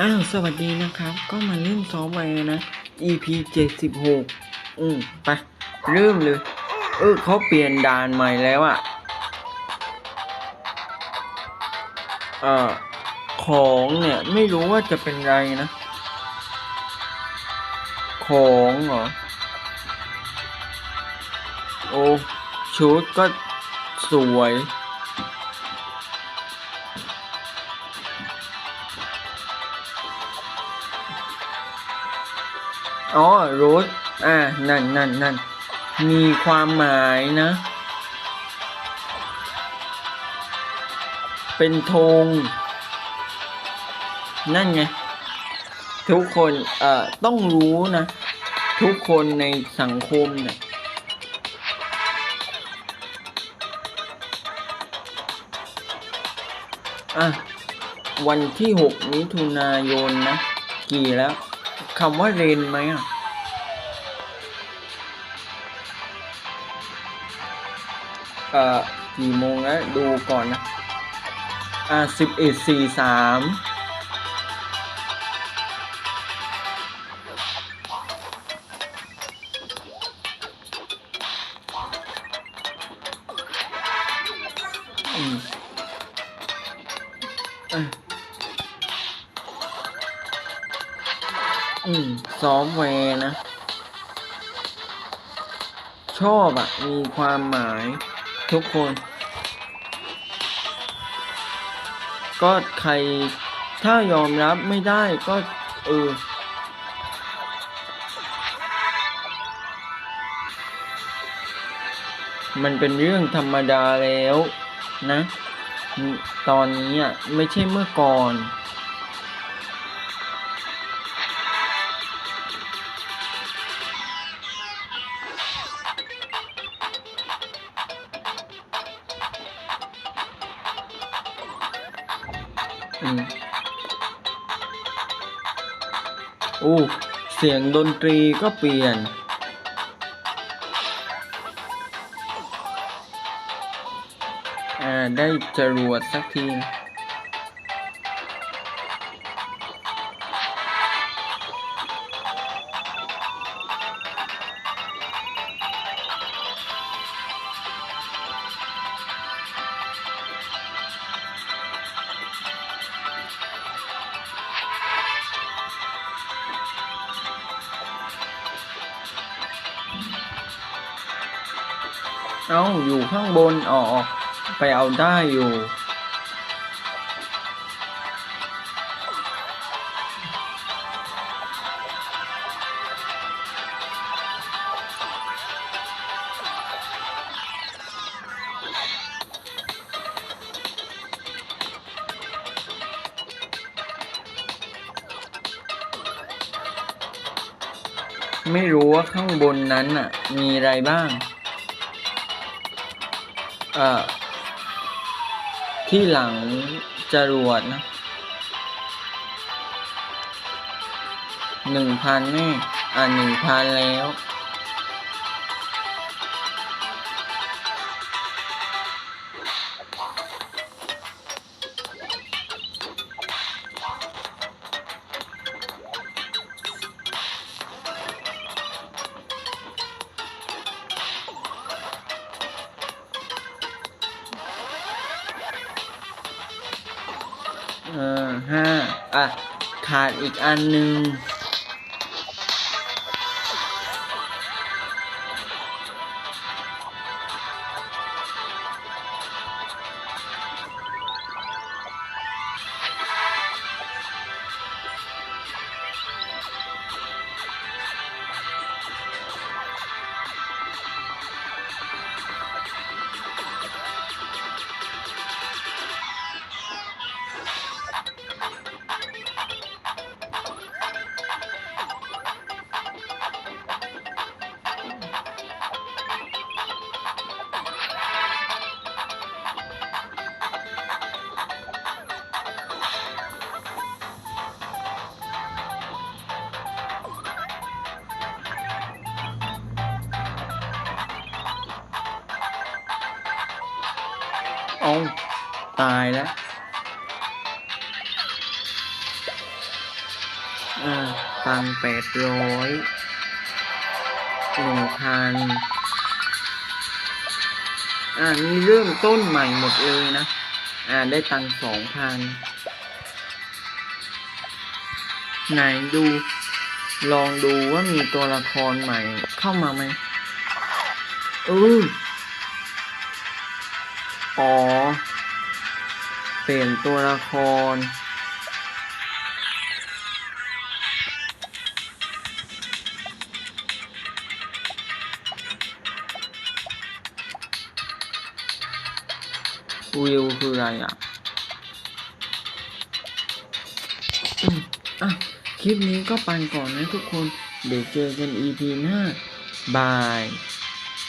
อ้าว สวัสดีนะครับ ก็มาเล่นซอฟต์แวร์นะ EP 76 อืมไปเริ่มเลย เออเขาเปลี่ยนด่านใหม่แล้วอะเอ่อ ของเนี่ย ไม่รู้ว่าจะเป็นไรนะ ของเหรอ โอ้ ชุดก็สวย อ๋อรถอ่านั่นนั่นนั่นมีความหมายนะ เป็นธงนั่นไง ทุกคนเอ่อต้องรู้นะ ทุกคนในสังคมเนี่ยอะ วันที่หกมิถุนายนนะ กี่แล้ว คำว่าเรนไหมอะเอ่อกี่โมงแล้วดูก่อนนะ อ่าสิบเอ็ดสี่สามอืม อืมซอฟต์แวร์นะ ชอบอะมีความหมายทุกคน ก็ใครถ้ายอมรับไม่ได้ก็ เออ มันเป็นเรื่องธรรมดาแล้วนะ ตอนนี้อะ ไม่ใช่เมื่อก่อน โอ้เสียงดนตรีก็เปลี่ยน อ่า ได้จรวดสักทีนะ เอาอยู่ข้างบนอ๋อไปเอาได้อยู่ไม่รู้ว่าข้างบนนั้นน่ะ มีอะไรบ้าง ที่หลังจรวดนะหนึ่งพันแน่อ่าหนึ่งพันแล้ว ห้าอะขาดอีกอันหนึ่ง เอาตายแล้วอ่าตังแปดร้อยหนึ่งพันอ่านี่เริ่มต้นใหม่หมดเลยนะ อ่าได้ตังสองพันไหนดูลองดูว่ามีตัวละครใหม่เข้ามาไหมเออ อ๋อเปลี่ยนตัวละคร วิวคืออะไรอะอะ คลิปนี้ก็ไปก่อนนะทุกคน เดี๋ยวเจอกัน EP หน้า บาย